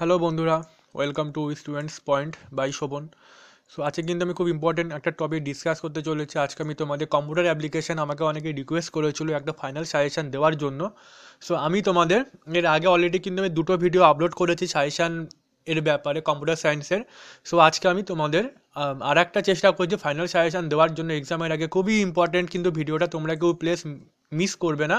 Hello বন্ধুরা। Welcome to students point by Shovan so আজকে কিন্তু আমি খুব ইম্পর্টেন্ট একটা টপিক ডিসকাস করতে চলেছি। আজকে আমি তোমাদের কম্পিউটার অ্যাপ্লিকেশন আমাকে অনেকে রিকোয়েস্ট করেছিল একটা ফাইনাল সাজেশান দেওয়ার জন্য। সো আমি তোমাদের এর আগে অলরেডি কিন্তু আমি দুটো ভিডিও আপলোড করেছি সাজেশান এর ব্যাপারে কম্পিউটার সায়েন্সের সো আজকে আমি তোমাদের আর একটা চেষ্টা করছি ফাইনাল সাজেশান দেওয়ার জন্য। এক্সামের আগে খুবই ইম্পর্টেন্ট কিন্তু ভিডিওটা তোমরা কেউ প্লেস মিস করবে না।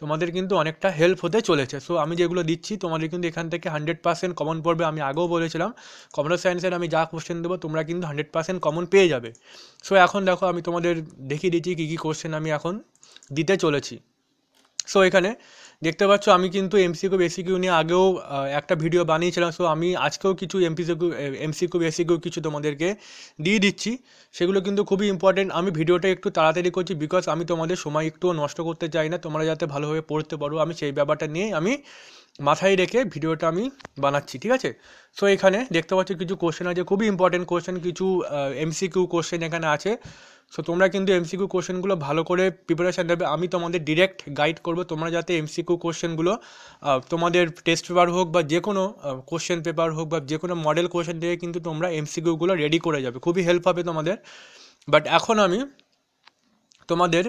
তোমাদের কিন্তু অনেকটা হেল্প হতে চলেছে। সো আমি যেগুলো দিচ্ছি, তোমাদের কিন্তু এখান থেকে হান্ড্রেড পার্সেন্ট কমন পড়বে। আমি আগেও বলেছিলাম কমার্স সায়েন্সের আমি যা কোশ্চেন দেবো, তোমরা কিন্তু হান্ড্রেড পার্সেন্ট কমন পেয়ে যাবে। সো এখন দেখো, আমি তোমাদের দেখিয়ে দিচ্ছি কী কী কোশ্চেন আমি এখন দিতে চলেছি। সো এখানে দেখতে পাচ্ছ, আমি কিন্তু এমসিকিউ বেসিকিউ নিয়ে আগেও একটা ভিডিও বানিয়েছিলাম সো আমি আজকেও কিছু এমপিসিকিউ এমসিকিউ বেসিকিউ কিছু তোমাদেরকে দিয়ে দিচ্ছি। সেগুলো কিন্তু খুবই ইম্পর্টেন্ট আমি ভিডিওটা একটু তাড়াতাড়ি করছি বিকজ আমি তোমাদের সময় একটুও নষ্ট করতে চাই না। তোমরা যাতে ভালোভাবে পড়তে পারো, আমি সেই ব্যাপারটা নিয়ে আমি মাথায় রেখে ভিডিওটা আমি বানাচ্ছি, ঠিক আছে? সো এখানে দেখতে পাচ্ছ কিছু কোশ্চেন আছে, খুবই ইম্পর্টেন্ট কোশ্চেন কিছু এমসিকিউ কোশ্চেন এখানে আছে। সো তোমরা কিন্তু এমসিকিউ কোশ্চেনগুলো ভালো করে প্রিপারেশান দেবে আমি তোমাদের ডিরেক্ট গাইড করব। তোমরা যাতে এমসিকিউ কোশ্চেনগুলো তোমাদের টেস্ট পেপার হোক বা যে কোনো কোশ্চেন পেপার হোক বা যে কোনো মডেল কোশ্চেন থেকে কিন্তু তোমরা এমসিকিউগুলো রেডি করে যাবে। খুবই হেল্প হবে তোমাদের। বাট এখন আমি তোমাদের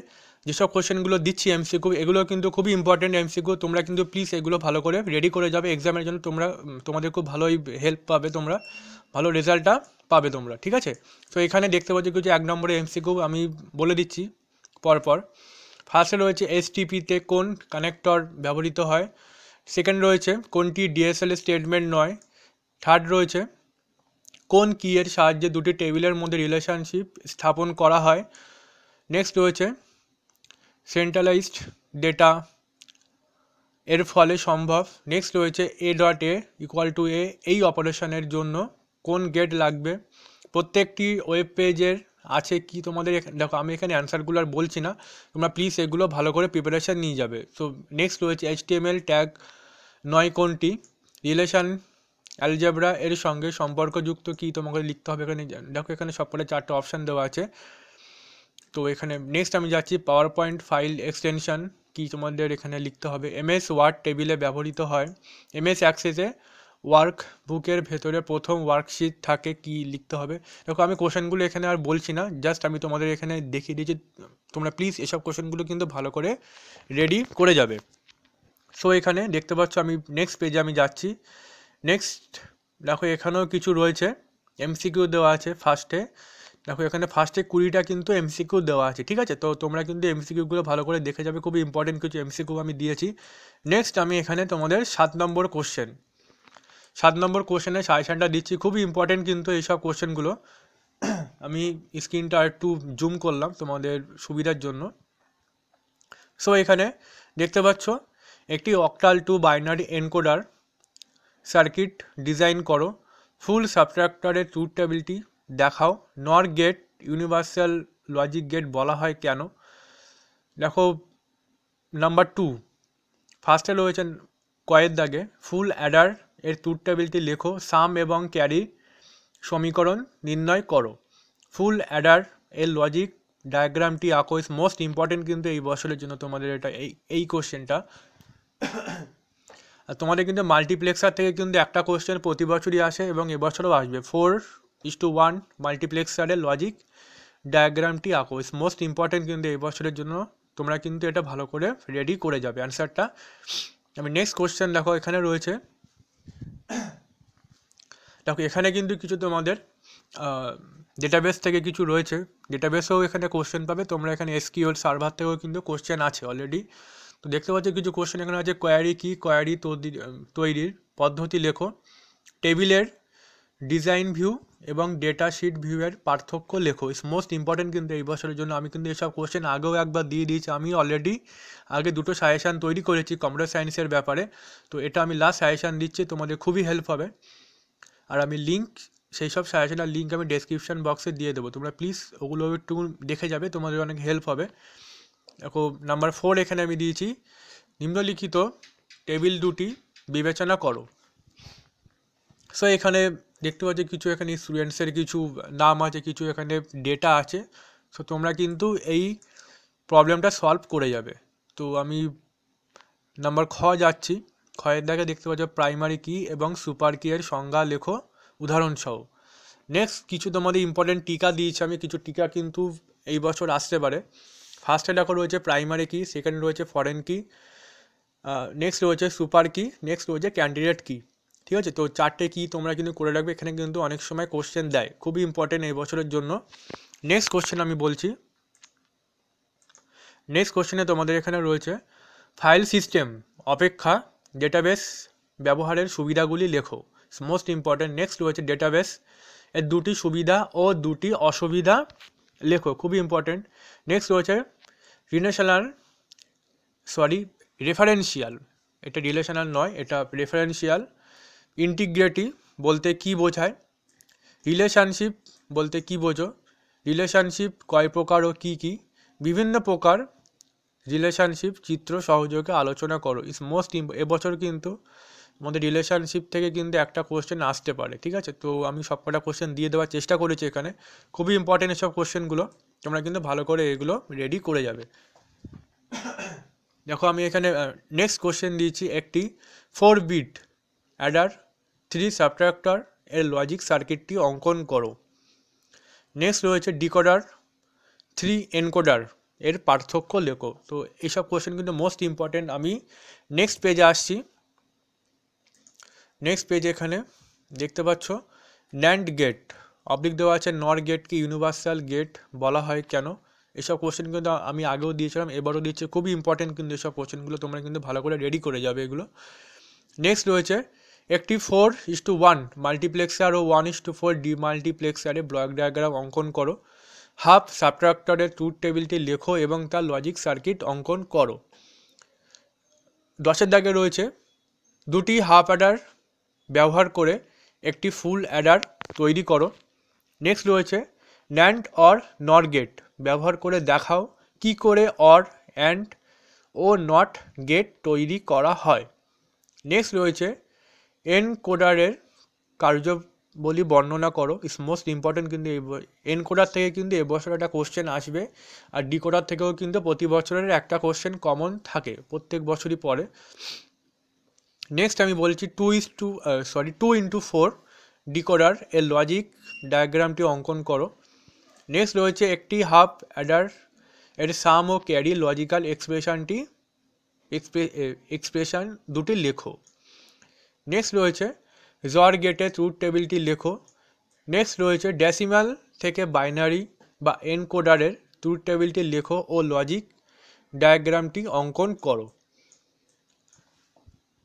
যেসব কোশ্চেনগুলো দিচ্ছি এমসিকিউ এগুলো কিন্তু খুবই ইম্পর্টেন্ট এমসিকিউ তোমরা কিন্তু প্লিজ এগুলো ভালো করে রেডি করে যাবে। এক্সামের জন্য তোমরা তোমাদের খুব ভালোই হেল্প পাবে তোমরা। ভালো রেজাল্টটা পাবে তোমরা, ঠিক আছে? তো এখানে দেখতে পাচ্ছি কিছু এক নম্বরে এমসিকিউ আমি বলে দিচ্ছি পরপর। ফার্স্টে রয়েছে এসটিপিতে কোন কানেক্টর ব্যবহৃত হয়? সেকেন্ড রয়েছে কোনটি ডিএসএল স্টেটমেন্ট নয়? থার্ড রয়েছে কোন কিয়ের সাহায্যে দুটি টেবিলের মধ্যে রিলেশনশিপ স্থাপন করা হয়? নেক্সট রয়েছে সেন্ট্রালাইজড ডেটা এর ফলে সম্ভব। নেক্সট রয়েছে A dot A equal to A এই অপারেশনের জন্য। কোন গেট লাগবে? প্রত্যেকটি ওয়েব পেজের আছে কি তোমাদের দেখো আমি এখানে অ্যান্সারগুলো আর বলছি না। তোমরা প্লিজ এগুলো ভালো করে প্রিপারেশান নিয়ে যাবে। সো নেক্সট রয়েছে এইচ টিএমএল ট্যাগ নয় কোনটি? রিলেশন অ্যালজেব্রা এর সঙ্গে সম্পর্কযুক্ত কি তোমাকে লিখতে হবে এখানে? দেখো এখানে সবকটা চারটে অপশান দেওয়া আছে। তো এখানে নেক্সট আমি যাচ্ছি পাওয়ার পয়েন্ট ফাইল এক্সটেনশন কি তোমাদের এখানে লিখতে হবে? এমএস ওয়ার্ড টেবিলে ব্যবহৃত হয়। এমএস অ্যাক্সেসে ওয়ার্ক বুকের ভেতরে প্রথম ওয়ার্কশিট থাকে কি লিখতে হবে। দেখো, আমি কোশ্চেনগুলো এখানে আর বলছি না জাস্ট আমি তোমাদের এখানে দেখিয়ে দিয়েছি তোমরা প্লিজ এসব কোশ্চেনগুলো কিন্তু ভালো করে রেডি করে যাবে। সো এখানে দেখতে পাচ্ছ আমি নেক্সট পেজে আমি যাচ্ছি। নেক্সট দেখো, এখানেও কিছু রয়েছে। এমসিকিউ দেওয়া আছে ফার্স্টে দেখো, এখানে ফার্স্টে কুড়িটা কিন্তু এমসিকিউ দেওয়া আছে, ঠিক আছে? তো তোমরা কিন্তু এমসিকিউগুলো ভালো করে দেখে যাবে, খুবই ইম্পর্টেন্ট কিছু এমসিকিউ আমি দিয়েছি। নেক্সট আমি এখানে তোমাদের সাত নম্বর কোশ্চেন সাত নম্বর কোশ্চেনের সাজেশানটা দিচ্ছি। খুবই ইম্পর্টেন্ট কিন্তু এইসব কোশ্চেনগুলো। আমি স্ক্রিনটা একটু জুম করলাম তোমাদের সুবিধার জন্য। সো এখানে দেখতে পাচ্ছ, একটি octal to binary encoder circuit design করো। ফুল সাবট্রাক্টরের ট্রুথ টেবিলটি দেখাও। নর গেট ইউনিভার্সাল লজিক গেট বলা হয় কেন? দেখো নাম্বার টু ফার্স্টে রয়েছে কয়ের দাগে। ফুল অ্যাডার এর ট্রুথ টেবিলটি লেখো, সাম এবং ক্যারি সমীকরণ নির্ণয় করো। ফুল অ্যাডার এর লজিক ডায়াগ্রামটি আঁকো ইস মোস্ট ইম্পর্টেন্ট কিন্তু এই বছরের জন্য তোমাদের এটা এই এই কোশ্চেনটা তোমাদের কিন্তু মাল্টিপ্লেক্সার থেকে কিন্তু একটা কোশ্চেন প্রতি বছরই আসে এবং এবছরও আসবে। ফোর ইস টু ওয়ান মাল্টিপ্লেক্সারের লজিক ডায়াগ্রামটি আঁকো ইস মোস্ট ইম্পর্টেন্ট কিন্তু এই বছরের জন্য তোমরা কিন্তু এটা ভালো করে রেডি করে যাবে অ্যান্সারটা আমি নেক্সট কোশ্চেন দেখো, এখানে রয়েছে দেখো, এখানে কিন্তু কিছু তোমাদের ডেটাবেস থেকে কিছু রয়েছে। ডেটাবেসেও এখানে কোশ্চেন পাবে। তোমরা এখানে এসকিউএল সার্ভার থেকেও কিন্তু কোশ্চেন আছে অলরেডি তো দেখতে পাচ্ছ কিছু কোশ্চেন এখানে আছে কোয়ারি কি? কোয়ারি তৈরির পদ্ধতি লেখো। টেবিলের ডিজাইন ভিউ এবং ডেটা শিট ভিউয়ের পার্থক্য লেখো। ইস মোস্ট ইম্পর্টেন্ট কিন্তু এই বছরের জন্য। আমি কিন্তু এসব কোশ্চেন আগেও একবার দিয়ে দিয়েছি। আমি অলরেডি আগে দুটো সাজেশান তৈরি করেছি কম্পিউটার সায়েন্সের ব্যাপারে। তো এটা আমি লাস্ট সাজেশান দিচ্ছি। তোমাদের খুবই হেল্প হবে। আর আমি লিঙ্ক সেই সব সাজেশনের লিঙ্ক আমি ডেসক্রিপশন বক্সে দিয়ে দেবো। তোমরা প্লিজ ওগুলো একটু দেখে যাবে। তোমাদের অনেক হেল্প হবে। দেখো নাম্বার ফোর এখানে আমি দিয়েছি। নিম্নলিখিত টেবিল দুটি বিবেচনা করো। সো এখানে দেখতে পাচ্ছি কিছু এখানে স্টুডেন্টসের কিছু নাম আছে, কিছু এখানে ডেটা আছে। সো তোমরা কিন্তু এই প্রবলেমটা সলভ করে যাবে। তো আমি নাম্বার খ যাচ্ছি। খয়ের দাগে দেখতে পাচ্ছ প্রাইমারি কি এবং সুপার কি এর সংজ্ঞা লেখো উদাহরণসহ নেক্সট কিছু তোমাদের ইম্পর্টেন্ট টিকা দিয়েছি আমি। কিছু টিকা কিন্তু এই বছর আসতে পারে। ফার্স্টে দেখো রয়েছে প্রাইমারি কি সেকেন্ড রয়েছে ফরেন কি নেক্সট রয়েছে সুপার কি নেক্সট রয়েছে ক্যান্ডিডেট কি ঠিক আছে? তো চারটে কি তোমরা কিন্তু করে রাখবে? এখানে কিন্তু অনেক সময় কোশ্চেন দেয়। খুবই ইম্পর্টেন্ট এই বছরের জন্য। নেক্সট কোশ্চেন আমি বলছি। নেক্সট কোশ্চেনে তোমাদের এখানে রয়েছে ফাইল সিস্টেম অপেক্ষা ডেটাবেস ব্যবহারের সুবিধাগুলি লেখো। মোস্ট ইম্পর্টেন্ট নেক্সট রয়েছে ডেটাবেস এর দুটি সুবিধা ও দুটি অসুবিধা লেখো। খুবই ইম্পর্টেন্ট নেক্সট রয়েছে রিলেশনাল সরি রেফারেন্সিয়াল এটা রিলেশনাল নয়, এটা রেফারেন্সিয়াল ইন্টিগ্রেটি বলতে কি বোঝায়? রিলেশনশিপ বলতে কি বোঝো? রিলেশনশিপ কয় প্রকার ও কী কী? বিভিন্ন প্রকার রিলেশনশিপ চিত্র সহযোগে আলোচনা করো। ইস মোস্ট এবছর কিন্তু আমাদের রিলেশনশিপ থেকে কিন্তু একটা কোশ্চেন আসতে পারে, ঠিক আছে? তো আমি সবকটা কোশ্চেন দিয়ে দেওয়ার চেষ্টা করেছি এখানে। খুবই ইম্পর্টেন্ট এসব কোশ্চেনগুলো তোমরা কিন্তু ভালো করে এগুলো রেডি করে যাবে। দেখো, আমি এখানে নেক্সট কোশ্চেন দিয়েছি একটি four bit adder three subtractor এর লজিক সার্কিটটি অঙ্কন করো। নেক্সট রয়েছে ডিকোডার থ্রি এনকোডার এর পার্থক্য লেখো। তো এইসব কোশ্চেন কিন্তু মোস্ট ইম্পর্টেন্ট আমি নেক্সট পেজে আসছি। নেক্সট পেজ এখানে দেখতে পাচ্ছ ন্যান্ড গেট অবলিক দেওয়া আছে নর গেটকে ইউনিভার্সাল গেট বলা হয় কেন? এসব কোশ্চেন কিন্তু আমি আগেও দিয়েছিলাম, এবারও দিচ্ছি। খুবই ইম্পর্টেন্ট কিন্তু এসব কোশ্চেনগুলো তোমরা কিন্তু ভালো করে রেডি করে যাবে এগুলো। নেক্সট রয়েছে একটি four is to one multiplexer O one is to four D মাল্টিপ্লেক্সারে ব্লক ডায়াগ্রাম অঙ্কন করো। হাফ সাবট্রাক্টরের ট্রুথ টেবিলটি লেখো এবং তার লজিক সার্কিট অঙ্কন করো। দশের দাগে রয়েছে, দুটি হাফ অ্যাডার ব্যবহার করে একটি ফুল অ্যাডার তৈরি করো। নেক্সট রয়েছে ন্যান্ড অর নর গেট ব্যবহার করে দেখাও কি করে অর অ্যান্ড ও নট গেট তৈরি করা হয়। নেক্সট রয়েছে এনকোডারের কার্যবলী বর্ণনা করো। ইস মোস্ট ইম্পর্টেন্ট কিন্তু এনকোডার থেকে কিন্তু এবছর একটা কোশ্চেন আসবে আর ডিকোডার থেকেও কিন্তু প্রতি বছরের একটা কোশ্চেন কমন থাকে প্রত্যেক বছরই পরে নেক্সট আমি বলছি two is to sorry two into four decoder এর লজিক ডায়াগ্রামটি অঙ্কন করো। নেক্সট রয়েছে একটি হাফ অ্যাডার এর সাম ও ক্যারি লজিক্যাল এক্সপ্রেশনটি এক্সপ্রেশন দুটি লেখো। নেক্সট রয়েছে জর গেটে ট্রুথ টেবিলটি লেখো। নেক্সট রয়েছে ডেসিমাল থেকে বাইনারি বা এনকোডারের ট্রুথ টেবিলটি লেখো ও লজিক ডায়াগ্রামটি অঙ্কন করো।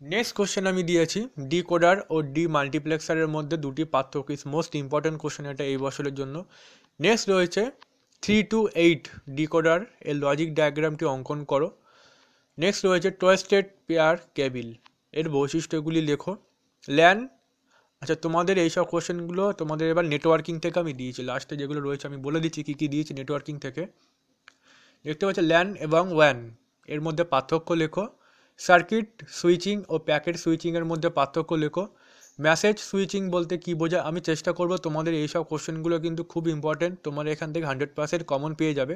নেক্সট কোশ্চেন আমি দিয়েছি ডি কোডার ও ডি মাল্টিপ্লেক্সারের মধ্যে দুটি পার্থক্য মোস্ট ইম্পর্টেন্ট কোশ্চেন এটা এই বছরের জন্য। নেক্সট রয়েছে থ্রি টু এইট ডিকোডার এর লজিক ডায়াগ্রামটি অঙ্কন করো। নেক্সট রয়েছে টোয়েস্টেড পেয়ার কেবিল এর বৈশিষ্ট্যগুলি লেখো। ল্যান আচ্ছা তোমাদের এইসব কোশ্চেনগুলো তোমাদের এবার নেটওয়ার্কিং থেকে আমি দিয়েছি। লাস্টে যেগুলো রয়েছে আমি বলে দিচ্ছি কী কী দিয়েছি নেটওয়ার্কিং থেকে। দেখতে পাচ্ছি ল্যান এবং ওয়ানের মধ্যে পার্থক্য লেখো। সার্কিট সুইচিং ও প্যাকেট সুইচিংয়ের মধ্যে পার্থক্য লেখো। মেসেজ সুইচিং বলতে কী বোঝায় আমি চেষ্টা করব তোমাদের এইসব কোশ্চেনগুলো কিন্তু খুব ইম্পর্টেন্ট তোমরা এখান থেকে হান্ড্রেড পার্সেন্ট কমন পেয়ে যাবে।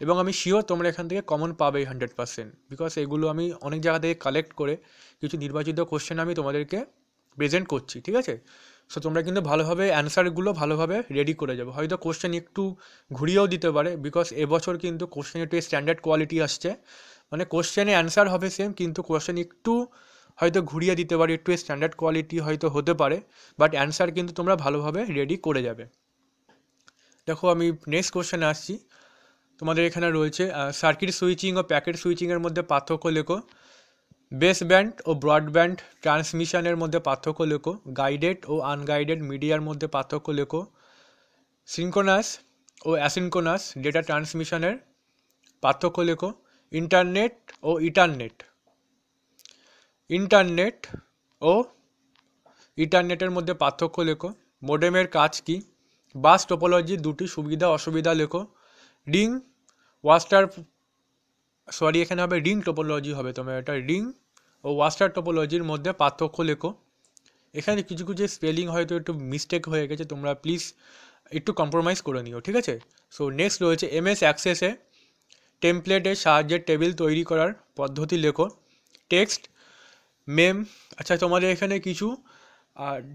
এবং আমি শিওর তোমরা এখান থেকে কমন পাবে হান্ড্রেড পার্সেন্ট বিকজ এগুলো আমি অনেক জায়গা থেকে কালেক্ট করে কিছু নির্বাচিত কোশ্চেন আমি তোমাদেরকে প্রেজেন্ট করছি, ঠিক আছে? সো তোমরা কিন্তু ভালোভাবে অ্যান্সারগুলো ভালোভাবে রেডি করে যাবে। হয়তো কোশ্চেন একটু ঘুরিয়েও দিতে পারে বিকজ এবছর কিন্তু কোশ্চেন একটু স্ট্যান্ডার্ড কোয়ালিটি আসছে। মানে কোশ্চেনে অ্যান্সার হবে সেম কিন্তু কোশ্চেন একটু হয়তো ঘুরিয়ে দিতে পারে, একটু স্ট্যান্ডার্ড কোয়ালিটি হয়তো হতে পারে বাট অ্যান্সার কিন্তু তোমরা ভালোভাবে রেডি করে যাবে। দেখো আমি নেক্সট কোশ্চেনে আসছি। তোমাদের এখানে রয়েছে সার্কিট সুইচিং ও প্যাকেট সুইচিংয়ের মধ্যে পার্থক্য লেখো। বেস ব্যান্ড ও ব্রডব্যান্ড ট্রান্সমিশনের মধ্যে পার্থক্য লেখো। গাইডেড ও আনগাইডেড মিডিয়ার মধ্যে পার্থক্য লেখো। সিনকোনাস ও অ্যাসিনকোনাস ডেটা ট্রান্সমিশনের পার্থক্য লেখো। ইন্টারনেট ও ইটারনেট ইন্টারনেট ও ইন্টারনেটের মধ্যে পার্থক্য লেখো। মোডেমের কাজ কি? বাস টোপোলজির দুটি সুবিধা অসুবিধা লেখো। রিং, ওয়াস্টার, সরি, এখানে হবে রিং টোপোলজি হবে তোমার, এটা রিং ও ওয়াস্টার টোপোলজির মধ্যে পার্থক্য লেখো। এখানে কিছু কিছু স্পেলিং হয়তো একটু মিস্টেক হয়ে গেছে, তোমরা প্লিজ একটু কম্প্রোমাইজ করে নিও, ঠিক আছে? সো নেক্সট রয়েছে এমএস অ্যাক্সেসে টেমপ্লেটের সাহায্যে টেবিল তৈরি করার পদ্ধতি লেখো। টেক্সট মেম আচ্ছা তোমাদের এখানে কিছু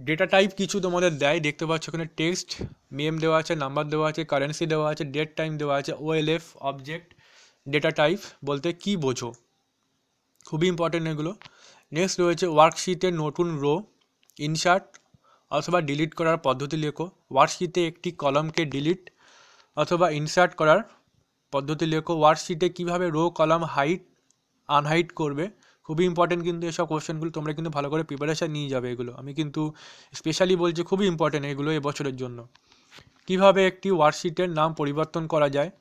ডেটা টাইপ কিছু তোমাদের দেয়। দেখতে পাচ্ছ ওখানে টেক্সট মেম দেওয়া আছে নাম্বার দেওয়া আছে কারেন্সি দেওয়া আছে ডেট টাইম দেওয়া আছে ওএলএফ অবজেক্ট ডেটা টাইপ বলতে কি বোঝো? খুবই ইম্পর্টেন্ট এগুলো। নেক্সট রয়েছে ওয়ার্কশিটে নতুন রো ইনসার্ট অথবা ডিলিট করার পদ্ধতি লেখো। ওয়ার্কশিটে একটি কলমকে ডিলিট অথবা ইনসার্ট করার পদ্ধতি লেখো। ওয়ার্কশিটে কীভাবে রো কলাম হাইট আনহাইট করবে? খুবই ইম্পর্টেন্ট কিন্তু এসব কোশ্চেনগুলো তোমরা কিন্তু ভালো করে প্রিপারেশান নিয়ে যাবে এগুলো। আমি কিন্তু স্পেশালি বলছি খুবই ইম্পর্টেন্ট এগুলো এবছরের জন্য। কীভাবে একটি ওয়ার্কশিটের নাম পরিবর্তন করা যায়?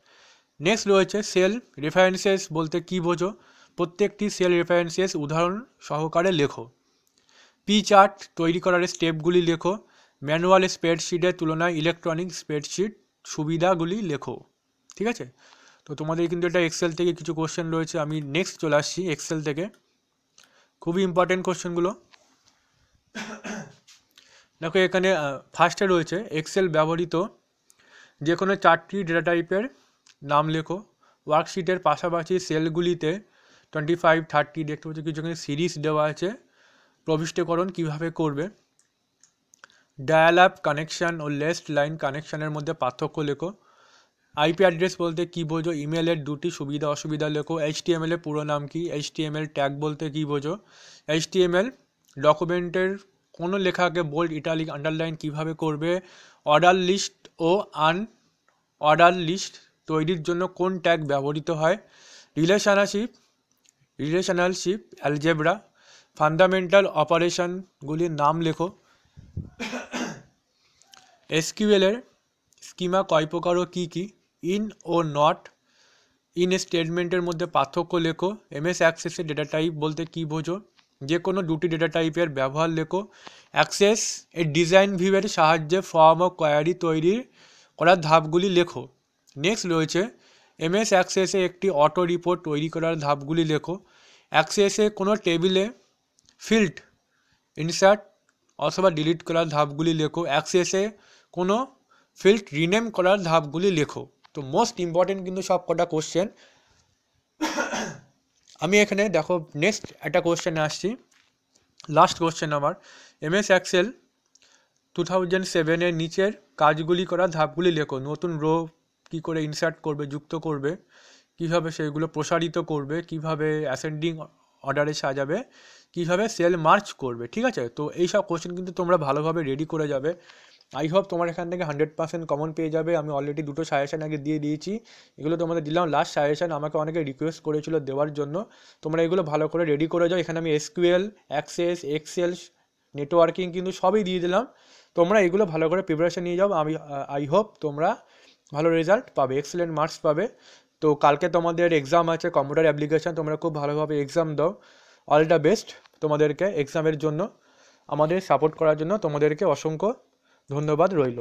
নেক্সট রয়েছে সেল রেফারেন্সেস বলতে কি বোঝো? প্রত্যেকটি সেল রেফারেন্সেস উদাহরণ সহকারে লেখো। পি চার্ট তৈরি করার স্টেপগুলি লেখো। ম্যানুয়াল স্প্রেডশিটের তুলনায় ইলেকট্রনিক স্প্রেডশিট সুবিধাগুলি লেখো। ঠিক আছে? তো তোমাদের কিন্তু এটা এক্সেল থেকে কিছু কোশ্চেন রয়েছে। আমি নেক্সট চলে আসছি এক্সেল থেকে। খুবই ইম্পর্টেন্ট কোশ্চেনগুলো দেখো এখানে ফার্স্টে রয়েছে এক্সেল ব্যবহৃত যে কোনো চারটি ডেটা টাইপের নাম লেখো। ওয়ার্কশিটের পাশাপাশি সেলগুলিতে টোয়েন্টি ফাইভ থার্টি দেখতে পাচ্ছি কিছু এখানে সিরিজ দেওয়া আছে। প্রবিষ্টকরণ কীভাবে করবে? ডায়াল অ্যাপ কানেকশান ও লেস্ট লাইন কানেকশানের মধ্যে পার্থক্য লেখো। আইপি অ্যাড্রেস বলতে কী বোঝো? ইমেলের দুটি সুবিধা, অসুবিধা লেখো। এইচটিএমএল এর পুরো নাম কি? এইচটিএমএল ট্যাগ বলতে কী বোঝো? এইচটিএমএল ডকুমেন্টের কোনো লেখাকে বোল্ড ইটালিক আন্ডারলাইন কীভাবে করবে? অর্ডার লিস্ট ও আন অর্ডার লিস্ট তৈরির জন্য কোন ট্যাগ ব্যবহৃত হয়? রিলেশনশিপ রিলেশনালশিপ অ্যালজেব্রা ফান্ডামেন্টাল অপারেশনগুলির নাম লেখো। এসকিউএলের স্কিমা কয় প্রকার ও কী কী? ইন ও নট ইন স্টেটমেন্টের মধ্যে পার্থক্য লেখো এমএস অ্যাক্সেসের ডেটা টাইপ বলতে কী বোঝো? যে কোনো দুটি ডেটা টাইপের ব্যবহার লেখো। অ্যাক্সেস এর ডিজাইন ভিউয়ের সাহায্যে ফর্ম ও কোয়ারি তৈরি করার ধাপগুলি লেখো। নেক্সট রয়েছে এমএস অ্যাক্সেসে একটি অটো রিপোর্ট তৈরি করার ধাপগুলি লেখো। অ্যাক্সেসে কোনো টেবিলে ফিল্ড ইনসার্ট অথবা ডিলিট করার ধাপগুলি লেখো। অ্যাক্সেসে কোনো ফিল্ড রিনেম করার ধাপগুলি লেখো। তো মোস্ট ইম্পর্টেন্ট কিন্তু সব কটা কোশ্চেন আমি এখানে দেখো নেক্সট একটা কোশ্চেনে আসছি। লাস্ট কোশ্চেন আমার M S excel two thousand সেভেনের নিচের কাজগুলি করা ধাপগুলি লেখো। নতুন রো কী করে ইনসার্ট করবে, যুক্ত করবে, কীভাবে সেগুলো প্রসারিত করবে, কীভাবে অ্যাসেন্ডিং অর্ডারে সাজাবে, কীভাবে সেল মার্চ করবে, ঠিক আছে? তো এই সব কোশ্চেন কিন্তু তোমরা ভালোভাবে রেডি করে যাবে। আই হোপ তোমার এখান থেকে হান্ড্রেড পার্সেন্ট কমন পেয়ে যাবে। আমি অলরেডি দুটো সাজেশান আগে দিয়ে দিয়েছি। এগুলো তোমাদের দিলাম। লাস্ট সাজেশান আমাকে অনেকে রিকোয়েস্ট করেছিল দেওয়ার জন্য। তোমরা এগুলো ভালো করে রেডি করে যাও। এখানে আমি এসকিউএল অ্যাক্সেস এক্সেল নেটওয়ার্কিং কিন্তু সবই দিয়ে দিলাম। তোমরা এগুলো ভালো করে প্রিপারেশন নিয়ে যাও। আমি আই হোপ তোমরা ভালো রেজাল্ট পাবে। এক্সেলেন্ট মার্কস পাবে। তো কালকে তোমাদের এক্সাম আছে কম্পিউটার অ্যাপ্লিকেশান তোমরা খুব ভালোভাবে এক্সাম দাও। অল দ্য বেস্ট তোমাদেরকে এক্সামের জন্য। আমাদের সাপোর্ট করার জন্য তোমাদেরকে অসংখ্য ধন্যবাদ রইল।